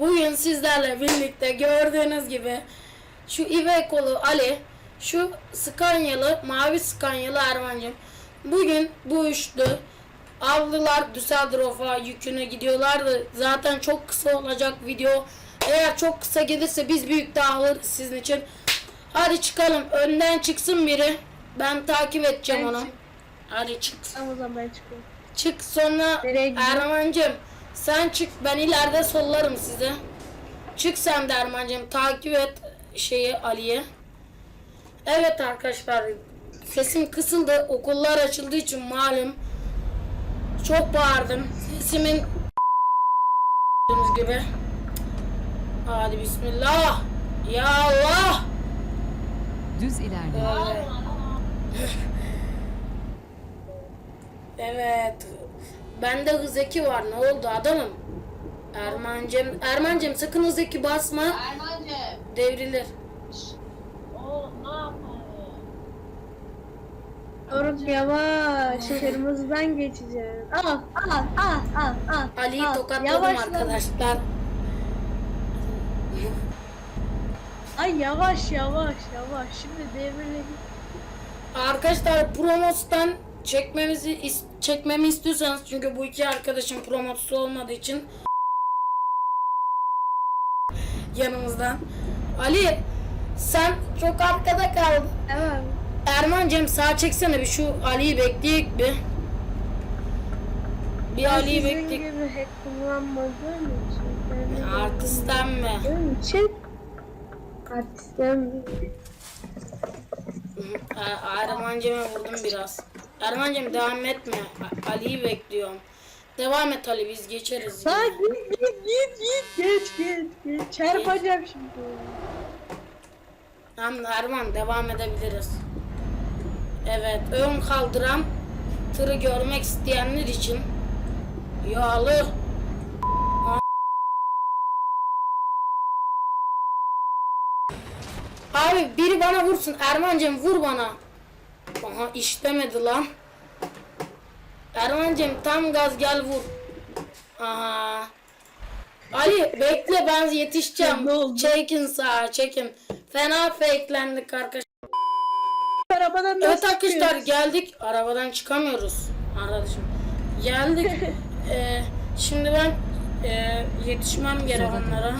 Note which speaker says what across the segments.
Speaker 1: Bugün sizlerle birlikte gördüğünüz gibi şu İvekolu Ali, şu Skanyalı, mavi Skanyalı Erman'cım. Bugün bu üçlü avlılar Düsseldorf'a yükünü gidiyorlardı. Zaten çok kısa olacak video. Eğer çok kısa gelirse biz büyük de alırız sizin için. Hadi çıkalım. Önden çıksın biri. Ben takip edeceğim
Speaker 2: Ben
Speaker 1: onu.
Speaker 2: çık-
Speaker 1: Hadi çık.
Speaker 2: Zaman ben çıkıyorum.
Speaker 1: Çık sonra? Erman'cım sen çık ben ileride sollarım size. Çık sen de takip et şeyi Ali'ye. Evet arkadaşlar sesim kısıldı okullar açıldığı için malum çok bağırdım. Sesimin gibi. Hadi bismillah. Ya Allah.
Speaker 3: Düz ilerle.
Speaker 1: Evet. Bende hız eki var. Ne oldu adamım? Ermancım, Ermancım sakın hız eki basma.
Speaker 4: Ermancığım.
Speaker 1: Devrilir.
Speaker 4: O ne yapar?
Speaker 2: Doruk yavaş. Kırmızıdan geçeceğim. Al al al al al.
Speaker 1: Ali'yi
Speaker 2: al.
Speaker 1: tokatladım
Speaker 2: Yavaşla.
Speaker 1: arkadaşlar.
Speaker 2: Ay yavaş yavaş yavaş. Şimdi devirle
Speaker 1: Arkadaşlar promostan çekmemizi is- çekmemi istiyorsanız çünkü bu iki arkadaşın promosu olmadığı için yanımızdan. Ali sen çok arkada kaldın.
Speaker 2: Tamam.
Speaker 1: Ermancım sağ çeksene bir şu Ali'yi bekleyek bir. Bir Ali'yi
Speaker 2: Sizin
Speaker 1: bekleyek.
Speaker 2: gibi hack kullanmadığım için. ben
Speaker 1: Artistten mi?
Speaker 2: için artistten
Speaker 1: Er- Ermancım'a vurdum biraz. Ermancım devam etme. Ali'yi bekliyorum. Devam et Ali biz geçeriz.
Speaker 2: Lan
Speaker 1: yine.
Speaker 2: git git git git geç geç geç çarpacağım şimdi.
Speaker 1: Tamam Erman devam edebiliriz. Evet ön kaldıran tırı görmek isteyenler için yağlı Abi biri bana vursun. Ermancım vur bana. Aha işlemedi lan. Ermancım tam gaz gel vur. Aha. Ali bekle ben yetişeceğim.
Speaker 2: Ne oldu?
Speaker 1: Çekin sağa çekin. Fena fakelendik arkadaşlar.
Speaker 2: Arabadan
Speaker 1: Evet arkadaşlar
Speaker 2: çıkıyoruz?
Speaker 1: geldik. Arabadan çıkamıyoruz. Arkadaşım. Geldik. Ee, şimdi ben e, yetişmem gerek onlara.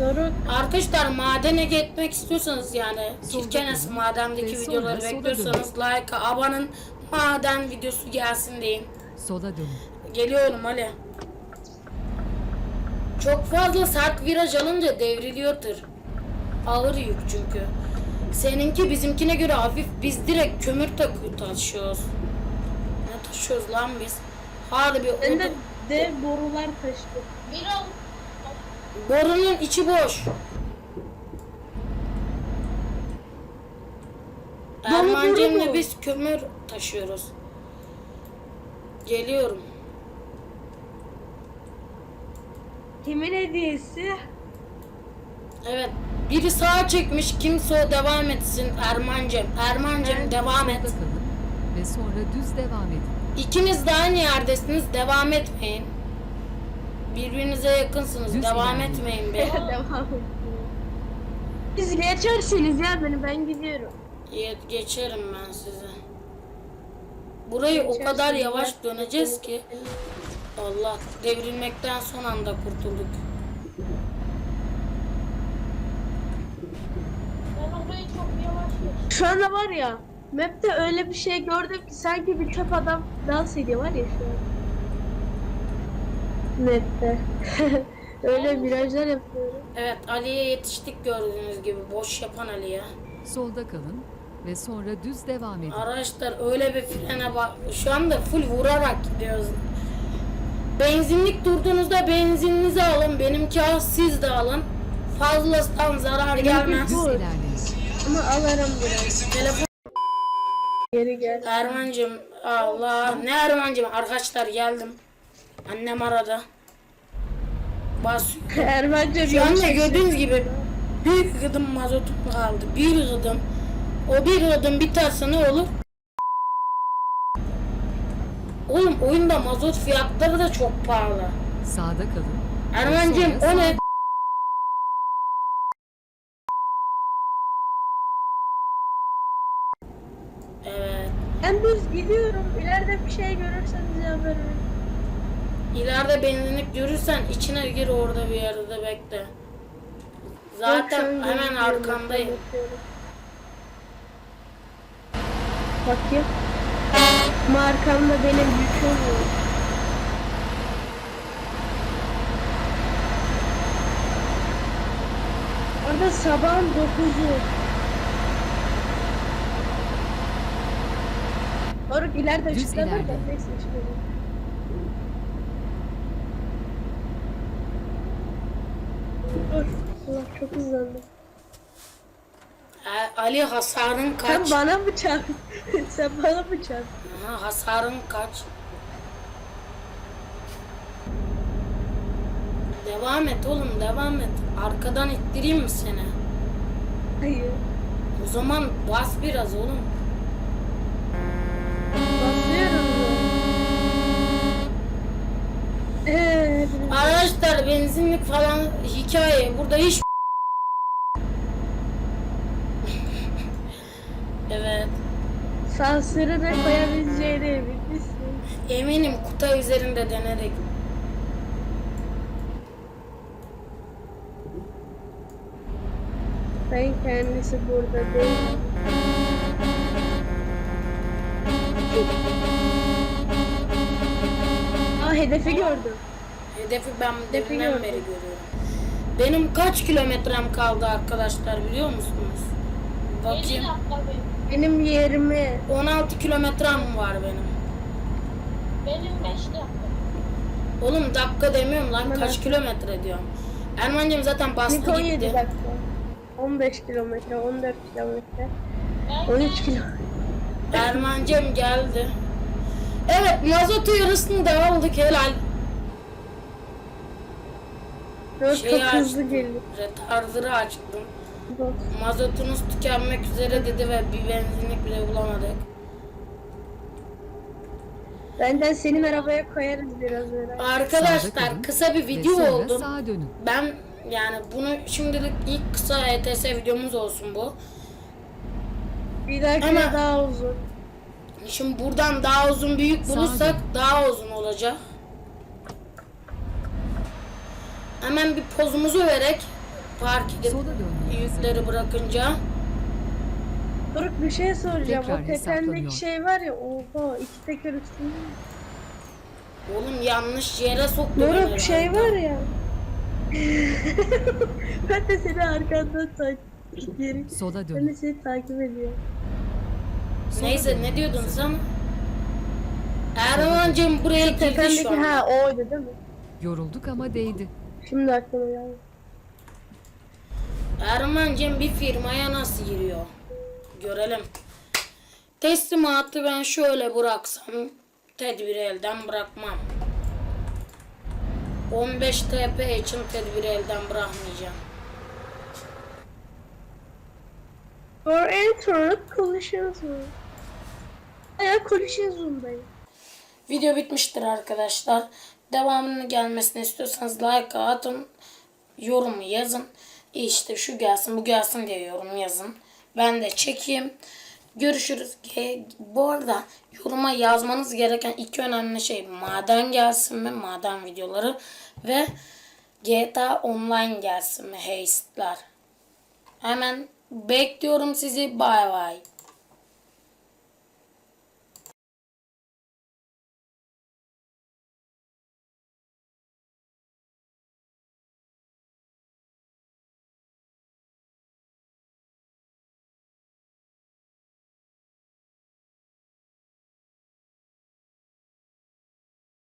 Speaker 2: Doruk
Speaker 1: Arkadaşlar madene gitmek istiyorsanız yani Kirkenes madendeki videoları
Speaker 3: sola
Speaker 1: bekliyorsanız like abanın maden videosu gelsin deyin.
Speaker 3: Sola dön.
Speaker 1: Geliyorum Ali. Çok fazla sert viraj alınca devriliyor tır. Ağır yük çünkü. Seninki bizimkine göre hafif. Biz direkt kömür takı taşıyoruz. Ne taşıyoruz lan biz? Hadi bir
Speaker 2: ben de dev borular taşıdım.
Speaker 4: Bir ol.
Speaker 1: Borunun içi boş.
Speaker 2: Mu?
Speaker 1: biz kömür taşıyoruz. Geliyorum.
Speaker 2: Kimin hediyesi?
Speaker 1: Evet. Biri sağa çekmiş. Kimse o devam etsin. Ermancem. Ermancem devam et.
Speaker 3: Solda kalın ve sonra düz devam edin.
Speaker 1: İkiniz de aynı yerdesiniz. Devam etmeyin. Birbirinize yakınsınız.
Speaker 3: Düz
Speaker 1: devam
Speaker 3: ilerleyin.
Speaker 1: etmeyin be.
Speaker 2: Devam et. Siz geçersiniz ya beni ben gidiyorum.
Speaker 1: Ye- Geçerim ben size. Burayı o kadar yavaş döneceğiz ki. Allah devrilmekten son anda kurtulduk.
Speaker 2: Şu anda var ya map'te öyle bir şey gördüm ki sanki bir çöp adam dans ediyor var ya şu an. Map'te. öyle virajlar yapıyorum.
Speaker 1: Evet Ali'ye yetiştik gördüğünüz gibi. Boş yapan Ali'ye.
Speaker 3: Solda kalın ve sonra düz devam edin.
Speaker 1: Arkadaşlar öyle bir frene bak. Şu anda full vurarak gidiyoruz. Benzinlik durduğunuzda benzininizi alın. Benimki az siz de alın. Fazlasından zarar gelmez.
Speaker 2: Ama alırım biraz.
Speaker 1: Telefon
Speaker 2: Geri gel.
Speaker 1: Ermancım Allah ne Ermancım arkadaşlar geldim. Annem aradı. Bas.
Speaker 2: Ermence
Speaker 1: Şu anda gördüğünüz gibi bir gıdım mazotum kaldı. Bir gıdım. O bir gıdım biterse ne olur? Oğlum oyunda mazot fiyatları da çok pahalı.
Speaker 3: Sağda kalın.
Speaker 1: Ermancığım o ne? Evet.
Speaker 2: Ben düz gidiyorum. İleride bir şey görürseniz haber verin.
Speaker 1: İleride benzinlik görürsen içine gir orada bir yerde bekle. Zaten hemen arkandayım.
Speaker 2: Bakayım. Ama arkamda benim yüküm var. Orada sabahın 9'u. Oruk ileride var da neyse. Allah çok hızlandım.
Speaker 1: E, Ali hasarın
Speaker 2: Sen
Speaker 1: kaç?
Speaker 2: bana mı çarptın? Sen bana mı çarptın?
Speaker 1: Aha, hasarın kaç? Devam et oğlum devam et. Arkadan ittireyim mi seni?
Speaker 2: Hayır.
Speaker 1: O zaman bas biraz oğlum.
Speaker 2: Basıyorum. Eee.
Speaker 1: Arkadaşlar benzinlik falan hikaye. Burada hiç Evet.
Speaker 2: Sansürü de koyabileceğini emin misin?
Speaker 1: Eminim Kutay üzerinde denedik.
Speaker 2: Ben kendisi burada değil. Aa hedefi gördüm.
Speaker 1: Hedefi ben
Speaker 2: Hedefi
Speaker 1: deminden
Speaker 2: gördüm.
Speaker 1: beri görüyorum. Benim kaç kilometrem kaldı arkadaşlar biliyor musunuz?
Speaker 4: 50
Speaker 1: Bakayım.
Speaker 4: dakika benim.
Speaker 2: Benim yerime
Speaker 1: 16 kilometrem var benim.
Speaker 4: Benim 5 dakika.
Speaker 1: Oğlum dakika demiyorum lan kaç kilometre diyorum. Ermancığım zaten bastı
Speaker 2: Niko 17
Speaker 1: gitti.
Speaker 2: dakika. 15 kilometre, 14 kilometre,
Speaker 4: Ben
Speaker 2: 13 kilometre.
Speaker 1: Ermancığım geldi. Evet mazot yarısını da aldık helal.
Speaker 2: Çok
Speaker 1: Şeyi
Speaker 2: çok hızlı geliyor.
Speaker 1: Retardırı açtım. Mazotunuz tükenmek üzere dedi ve bir benzinlik bile bulamadık.
Speaker 2: Benden senin arabaya koyarız biraz böyle.
Speaker 1: Arkadaşlar kısa bir video oldu. Ben yani bunu şimdilik ilk kısa ETS videomuz olsun bu.
Speaker 2: Bir dahaki
Speaker 1: Ama-
Speaker 2: daha uzun.
Speaker 1: Şimdi buradan daha uzun büyük
Speaker 3: Sağa
Speaker 1: bulursak daha uzun olacak. Hemen bir pozumuzu vererek park edip yükleri bırakınca
Speaker 2: Doruk bir şey soracağım.
Speaker 3: Tekrar
Speaker 2: o
Speaker 3: hesaplanıyor.
Speaker 2: tependeki şey var ya oha iki teker üstünde.
Speaker 1: oğlum yanlış yere soktu
Speaker 2: Doruk
Speaker 1: beni
Speaker 2: şey
Speaker 1: herhalde.
Speaker 2: var ya. ben de seni arkandan takip geri.
Speaker 3: Sola
Speaker 2: Ben de
Speaker 3: dönün.
Speaker 2: seni takip ediyorum.
Speaker 1: Neyse ne diyordun sen? Erman'cığım buraya girdi
Speaker 2: Tependeki
Speaker 1: şu an.
Speaker 2: ha oydu değil mi?
Speaker 3: Yorulduk ama değdi.
Speaker 2: Şimdi aklıma geldi.
Speaker 1: Erman'cığım bir firmaya nasıl giriyor? Görelim. Teslimatı ben şöyle bıraksam tedbiri elden bırakmam. 15 TP için tedbiri elden bırakmayacağım.
Speaker 2: For enter collisions mı? Aya collision zoom'dayım.
Speaker 1: Video bitmiştir arkadaşlar. Devamının gelmesini istiyorsanız like atın. Yorumu yazın. İşte şu gelsin bu gelsin diye yorum yazın. Ben de çekeyim. Görüşürüz. Bu arada yoruma yazmanız gereken iki önemli şey maden gelsin mi? Maden videoları ve GTA Online gelsin mi? Heistler. Hemen bekliyorum sizi. Bay bay.